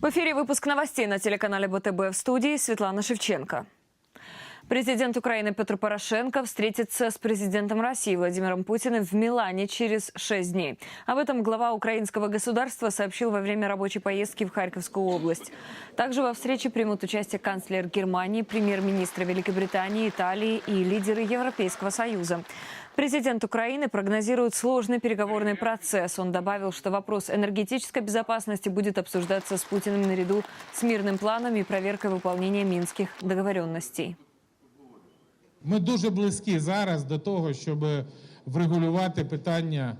В эфире выпуск новостей на телеканале БТБ в студии Светлана Шевченко. Президент Украины Петр Порошенко встретится с президентом России Владимиром Путиным в Милане через шесть дней. Об этом глава украинского государства сообщил во время рабочей поездки в Харьковскую область. Также во встрече примут участие канцлер Германии, премьер-министр Великобритании, Италии и лидеры Европейского Союза. Президент Украины прогнозирует сложный переговорный процесс. Он добавил, что вопрос энергетической безопасности будет обсуждаться с Путиным наряду с мирным планом и проверкой выполнения минских договоренностей. Ми дуже близькі зараз до того, щоб врегулювати питання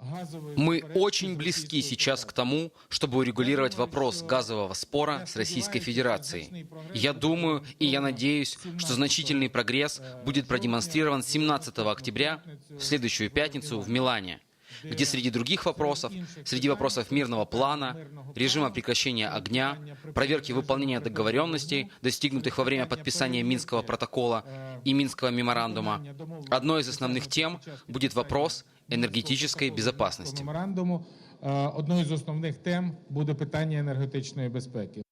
газової Мы суверенності очень з близки Російською сейчас к тому, чтобы урегулировать вопрос газового спора с Российской Федерацией. Я думаю и я надеюсь, что значительный прогресс будет продемонстрирован 17 октября в следующую пятницу в Милане где среди других вопросов, среди вопросов мирного плана, режима прекращения огня, проверки выполнения договоренностей, достигнутых во время подписания Минского протокола и Минского меморандума, одной из основных тем будет вопрос энергетической безопасности. меморандуму. Е, Одною з основних тем буде питання енергетичної безпеки.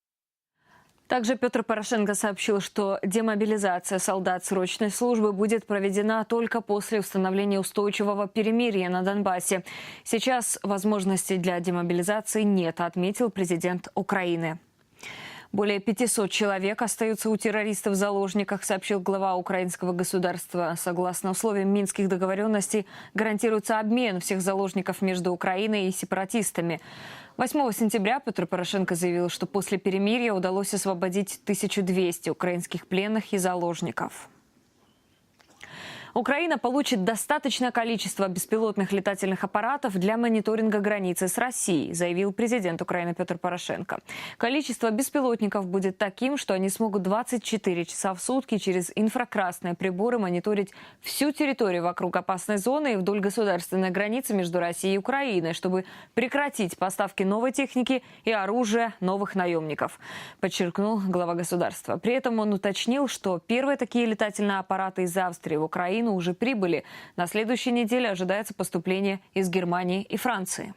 Также Петр Порошенко сообщил, что демобилизация солдат срочной службы будет проведена только после установления устойчивого перемирия на Донбассе. Сейчас возможностей для демобилизации нет, отметил президент Украины. Более 500 человек остаются у террористов в заложниках, сообщил глава украинского государства. Согласно условиям минских договоренностей, гарантируется обмен всех заложников между Украиной и сепаратистами. 8 сентября Петр Порошенко заявил, что после перемирия удалось освободить 1200 украинских пленных и заложников. Украина получит достаточное количество беспилотных летательных аппаратов для мониторинга границы с Россией, заявил президент Украины Петр Порошенко. Количество беспилотников будет таким, что они смогут 24 часа в сутки через инфракрасные приборы мониторить всю территорию вокруг опасной зоны и вдоль государственной границы между Россией и Украиной, чтобы прекратить поставки новой техники и оружия новых наемников, подчеркнул глава государства. При этом он уточнил, что первые такие летательные аппараты из Австрии в Украину уже прибыли. На следующей неделе ожидается поступление из Германии и Франции.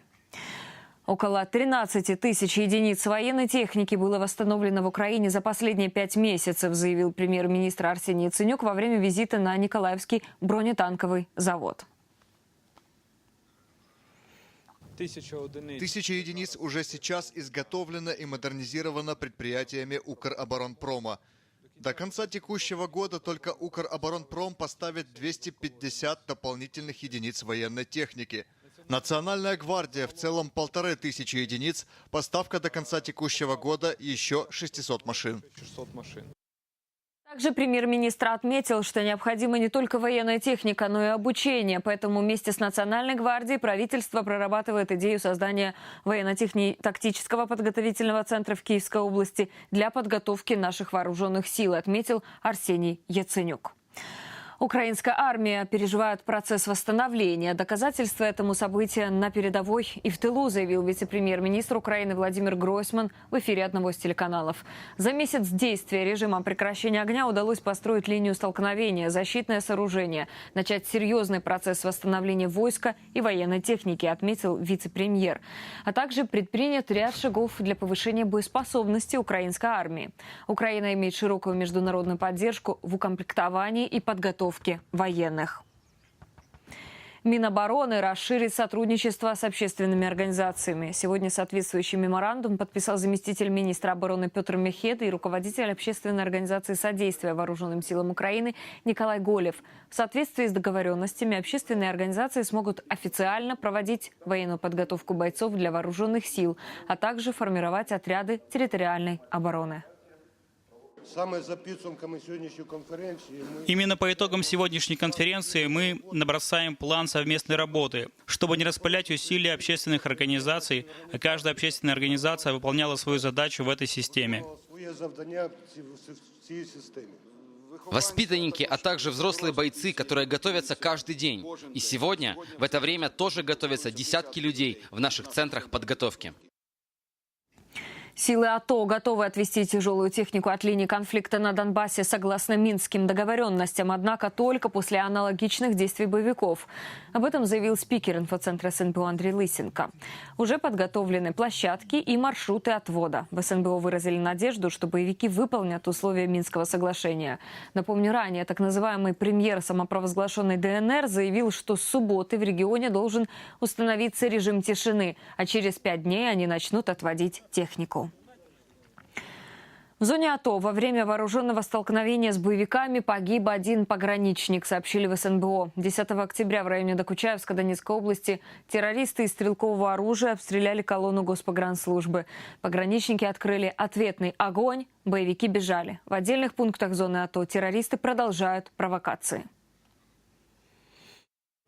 Около 13 тысяч единиц военной техники было восстановлено в Украине за последние пять месяцев, заявил премьер-министр Арсений Яценюк во время визита на Николаевский бронетанковый завод. Тысяча единиц уже сейчас изготовлено и модернизировано предприятиями Укроборонпрома. До конца текущего года только Укроборонпром поставит 250 дополнительных единиц военной техники. Национальная гвардия в целом полторы тысячи единиц, поставка до конца текущего года еще 600 машин. 600 машин. Также премьер-министр отметил, что необходима не только военная техника, но и обучение. Поэтому вместе с Национальной гвардией правительство прорабатывает идею создания военно-тактического подготовительного центра в Киевской области для подготовки наших вооруженных сил, отметил Арсений Яценюк. Украинская армия переживает процесс восстановления. Доказательства этому события на передовой и в тылу, заявил вице-премьер-министр Украины Владимир Гройсман в эфире одного из телеканалов. За месяц действия режима прекращения огня удалось построить линию столкновения, защитное сооружение, начать серьезный процесс восстановления войска и военной техники, отметил вице-премьер. А также предпринят ряд шагов для повышения боеспособности украинской армии. Украина имеет широкую международную поддержку в укомплектовании и подготовке военных. Минобороны расширит сотрудничество с общественными организациями. Сегодня соответствующий меморандум подписал заместитель министра обороны Петр Мехед и руководитель общественной организации содействия вооруженным силам Украины Николай Голев. В соответствии с договоренностями общественные организации смогут официально проводить военную подготовку бойцов для вооруженных сил, а также формировать отряды территориальной обороны. Именно по итогам сегодняшней конференции мы набросаем план совместной работы, чтобы не распылять усилия общественных организаций, а каждая общественная организация выполняла свою задачу в этой системе. своє завдання ці- в цій системі. Воспитанники, а также взрослые бойцы, которые готовятся каждый день. И сегодня в это время тоже готовятся десятки людей в наших центрах подготовки. Силы АТО готовы отвести тяжелую технику от линии конфликта на Донбассе согласно минским договоренностям, однако только после аналогичных действий боевиков. Об этом заявил спикер инфоцентра СНБО Андрей Лысенко. Уже подготовлены площадки и маршруты отвода. В СНБО выразили надежду, что боевики выполнят условия Минского соглашения. Напомню, ранее так называемый премьер самопровозглашенной ДНР заявил, что с субботы в регионе должен установиться режим тишины, а через пять дней они начнут отводить технику. В зоне АТО во время вооруженного столкновения с боевиками погиб один пограничник, сообщили в СНБО. 10 октября в районе Докучаевска Донецкой области террористы из стрелкового оружия обстреляли колонну Госпогранслужбы. Пограничники открыли ответный огонь, боевики бежали. В отдельных пунктах зоны АТО террористы продолжают провокации.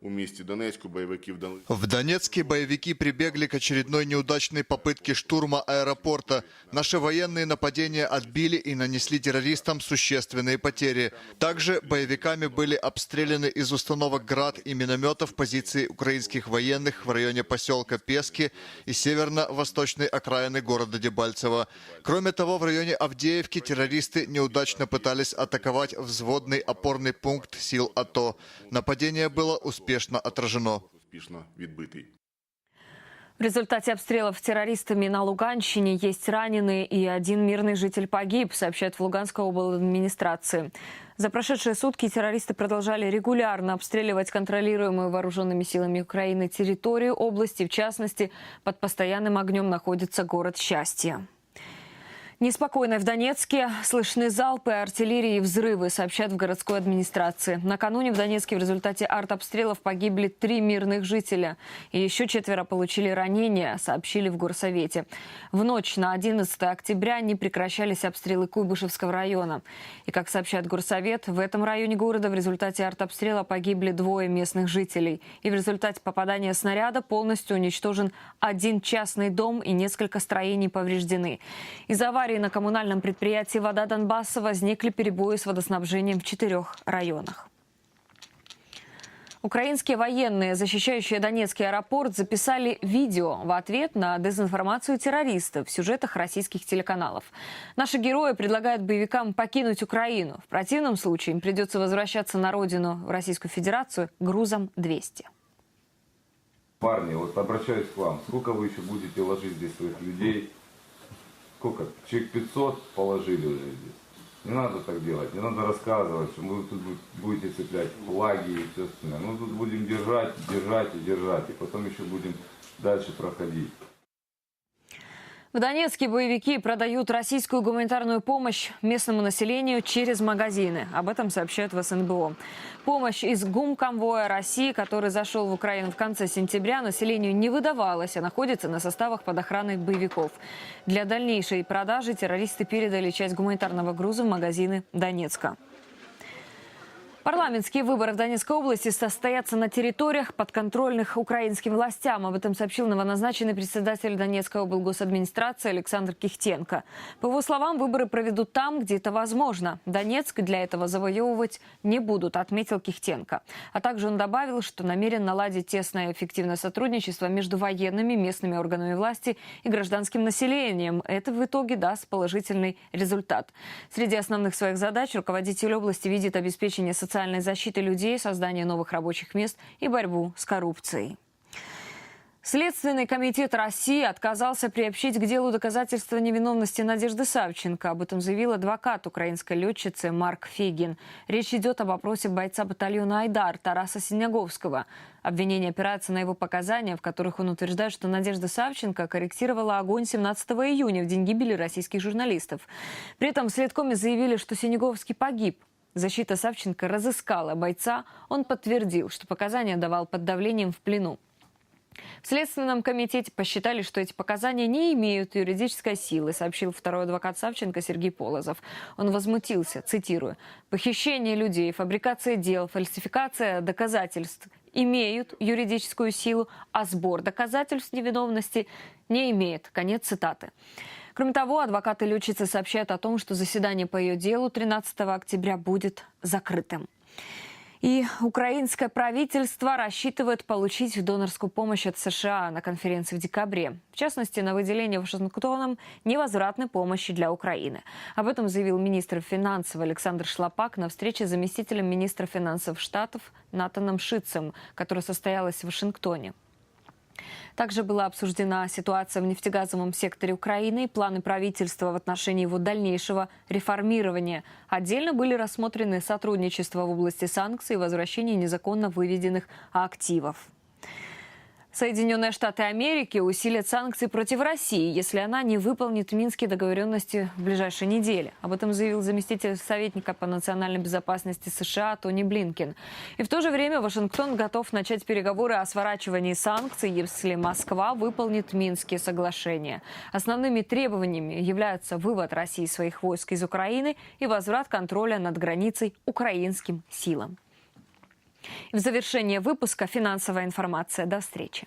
У місті Донецьку бойовиків дали В Донецке боевики прибегли к очередной неудачной попытке штурма аэропорта. Наши военные нападения отбили и нанесли террористам существенные потери. Также боевиками были обстреляны из установок «Град» и минометов позиции украинских военных в районе поселка Пески и северно-восточной окраины города Дебальцево. Кроме того, в районе Авдеевки террористы неудачно пытались атаковать взводный опорный пункт сил АТО. Нападение было успешно отражено. успішно відбитий. В результате обстрелов террористами на Луганщине есть раненые и один мирный житель погиб, сообщает в Луганской администрации. За прошедшие сутки террористы продолжали регулярно обстреливать контролируемую вооруженными силами Украины территорию области. В частности, под постоянным огнем находится город Счастье. Неспокойно в Донецке. Слышны залпы артиллерии и взрывы, сообщают в городской администрации. Накануне в Донецке в результате артобстрелов погибли три мирных жителя. И еще четверо получили ранения, сообщили в горсовете. В ночь на 11 октября не прекращались обстрелы Куйбышевского района. И, как сообщает горсовет, в этом районе города в результате артобстрела погибли двое местных жителей. И в результате попадания снаряда полностью уничтожен один частный дом и несколько строений повреждены. Из аварии на коммунальном предприятии «Вода Донбасса» возникли перебои с водоснабжением в четырех районах. Украинские военные, защищающие Донецкий аэропорт, записали видео в ответ на дезинформацию террористов в сюжетах российских телеканалов. Наши герои предлагают боевикам покинуть Украину. В противном случае им придется возвращаться на родину, в Российскую Федерацию, грузом 200. Парни, вот обращаюсь к вам. Сколько вы еще будете ложить здесь своих людей? Сколько? Человек 500 положили уже здесь. Не надо так делать, не надо рассказывать, что вы тут будете цеплять флаги и все остальное. Мы тут будем держать, держать и держать, и потом еще будем дальше проходить. В Донецке боевики продают российскую гуманитарную помощь местному населению через магазины. Об этом сообщают в СНБО. Помощь из гумконвоя России, который зашел в Украину в конце сентября, населению не выдавалась, а находится на составах под охраной боевиков. Для дальнейшей продажи террористы передали часть гуманитарного груза в магазины Донецка. Парламентские выборы в Донецкой области состоятся на территориях, подконтрольных украинским властям. Об этом сообщил новоназначенный председатель Донецкой облгосадминистрации Александр Кихтенко. По его словам, выборы проведут там, где это возможно. Донецк для этого завоевывать не будут, отметил Кихтенко. А также он добавил, что намерен наладить тесное и эффективное сотрудничество между военными, местными органами власти и гражданским населением. Это в итоге даст положительный результат. Среди основных своих задач руководитель области видит обеспечение социальной социальной защиты людей, создание новых рабочих мест и борьбу с коррупцией. Следственный комитет России отказался приобщить к делу доказательства невиновности Надежды Савченко. Об этом заявил адвокат украинской летчицы Марк Фегин. Речь идет об опросе бойца батальона «Айдар» Тараса Синяговского. Обвинение опирается на его показания, в которых он утверждает, что Надежда Савченко корректировала огонь 17 июня в день гибели российских журналистов. При этом в следкоме заявили, что Синяговский погиб. Защита Савченко разыскала бойца. Он подтвердил, что показания давал под давлением в плену. В Следственном комитете посчитали, что эти показания не имеют юридической силы, сообщил второй адвокат Савченко Сергей Полозов. Он возмутился, цитирую, «Похищение людей, фабрикация дел, фальсификация доказательств имеют юридическую силу, а сбор доказательств невиновности не имеет». Конец цитаты. Кроме того, адвокаты летчицы сообщают о том, что заседание по ее делу 13 октября будет закрытым. И украинское правительство рассчитывает получить донорскую помощь от США на конференции в декабре. В частности, на выделение Вашингтоном невозвратной помощи для Украины. Об этом заявил министр финансов Александр Шлопак на встрече с заместителем министра финансов Штатов Натаном Шицем, которая состоялась в Вашингтоне. Также была обсуждена ситуация в нефтегазовом секторе Украины и планы правительства в отношении его дальнейшего реформирования. Отдельно были рассмотрены сотрудничество в области санкций и возвращение незаконно выведенных активов. Соединенные Штаты Америки усилят санкции против России, если она не выполнит минские договоренности в ближайшей неделе. Об этом заявил заместитель советника по национальной безопасности США Тони Блинкен. И в то же время Вашингтон готов начать переговоры о сворачивании санкций, если Москва выполнит Минские соглашения. Основными требованиями являются вывод России своих войск из Украины и возврат контроля над границей украинским силам. В завершение выпуска финансовая информация. До встречи.